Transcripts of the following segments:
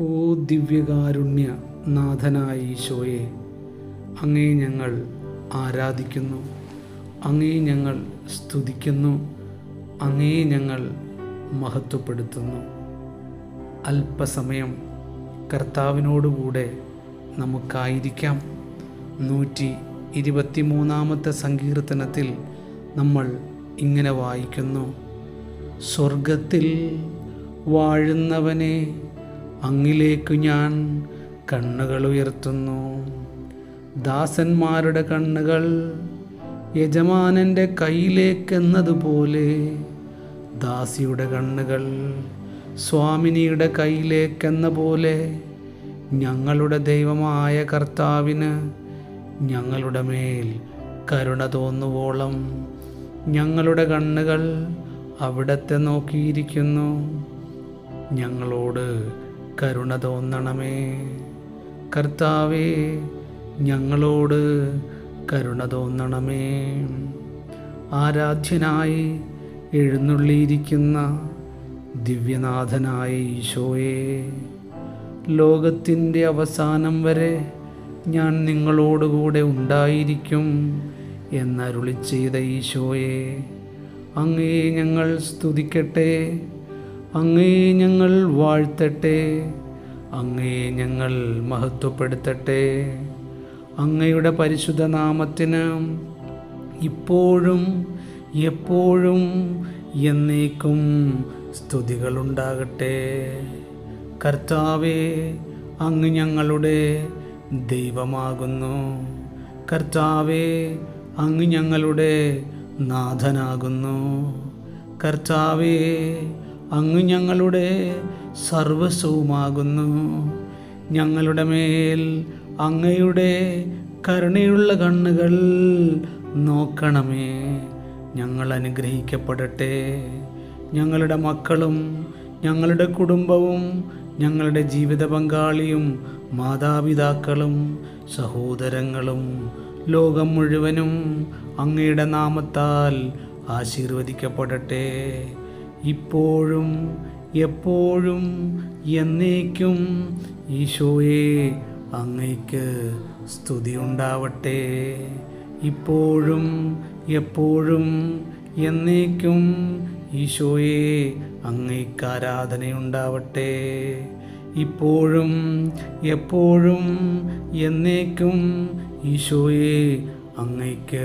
ഓ ദിവ്യകാരുണ്യ നാഥനായ ഈശോയെ അങ്ങേ ഞങ്ങൾ ആരാധിക്കുന്നു അങ്ങേ ഞങ്ങൾ സ്തുതിക്കുന്നു അങ്ങേ ഞങ്ങൾ മഹത്വപ്പെടുത്തുന്നു. അല്പസമയം കർത്താവിനോടുകൂടെ നമുക്കായിരിക്കാം. നൂറ്റി ഇരുപത്തിമൂന്നാമത്തെ സങ്കീർത്തനത്തിൽ നമ്മൾ ഇങ്ങനെ വായിക്കുന്നു. സ്വർഗത്തിൽ വാഴുന്നവനെ അങ്ങിലേക്കു ഞാൻ കണ്ണുകൾ ഉയർത്തുന്നു. ദാസന്മാരുടെ കണ്ണുകൾ യജമാനന്റെ കയ്യിലേക്കെന്നതുപോലെ ദാസിയുടെ കണ്ണുകൾ സ്വാമിനിയുടെ കയ്യിലേക്കെന്ന പോലെ ഞങ്ങളുടെ ദൈവമായ കർത്താവിന് ഞങ്ങളുടെ മേൽ കരുണ തോന്നുവോളം ഞങ്ങളുടെ കണ്ണുകൾ അവിടത്തെ നോക്കിയിരിക്കുന്നു. ഞങ്ങളോട് കരുണ തോന്നണമേ. കർത്താവേ ഞങ്ങളോട് കരുണ തോന്നണമേ. ആരാധ്യനായി എഴുന്നള്ളിയിരിക്കുന്ന ദിവ്യനാഥനായ ഈശോയെ ലോകത്തിന്റെ അവസാനം വരെ ഞാൻ നിങ്ങളോടുകൂടെ ഉണ്ടായിരിക്കും എന്നരുളി ചെയ്ത ഈശോയെ അങ്ങേ ഞങ്ങൾ സ്തുതിക്കട്ടെ. അങ്ങേ ഞങ്ങൾ വാഴ്ത്തട്ടെ അങ്ങേ ഞങ്ങൾ മഹത്വപ്പെടുത്തട്ടെ. അങ്ങയുടെ പരിശുദ്ധ നാമത്തിന് ഇപ്പോഴും എപ്പോഴും എന്നേക്കും സ്തുതികളുണ്ടാകട്ടെ. കർത്താവേ അങ്ങ് ഞങ്ങളുടെ ദൈവമാകുന്നു. കർത്താവേ അങ്ങ് ഞങ്ങളുടെ നാഥനാകുന്നു. കർത്താവേ അങ്ങ് ഞങ്ങളുടെ സർവസ്വവുമാകുന്നു ഞങ്ങളുടെ മേൽ അങ്ങയുടെ കരുണയുള്ള കണ്ണുകൾ നോക്കണമേ. ഞങ്ങൾ അനുഗ്രഹിക്കപ്പെടട്ടെ. ഞങ്ങളുടെ മക്കളും ഞങ്ങളുടെ കുടുംബവും ഞങ്ങളുടെ ജീവിത പങ്കാളിയും മാതാപിതാക്കളും സഹോദരങ്ങളും ലോകം മുഴുവനും അങ്ങയുടെ നാമത്താൽ ആശീർവദിക്കപ്പെടട്ടെ. ഇപ്പോഴും എപ്പോഴും എന്നേക്കും ഈശോയെ അങ്ങയ്ക്ക് സ്തുതി ഉണ്ടാവട്ടെ ഇപ്പോഴും എപ്പോഴും എന്നേക്കും ഈശോയെ അങ്ങയ്ക്ക് ആരാധനയുണ്ടാവട്ടെ. ഇപ്പോഴും എപ്പോഴും എന്നേക്കും ഈശോയെ അങ്ങയ്ക്ക്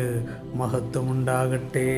മഹത്വമുണ്ടാകട്ടെ.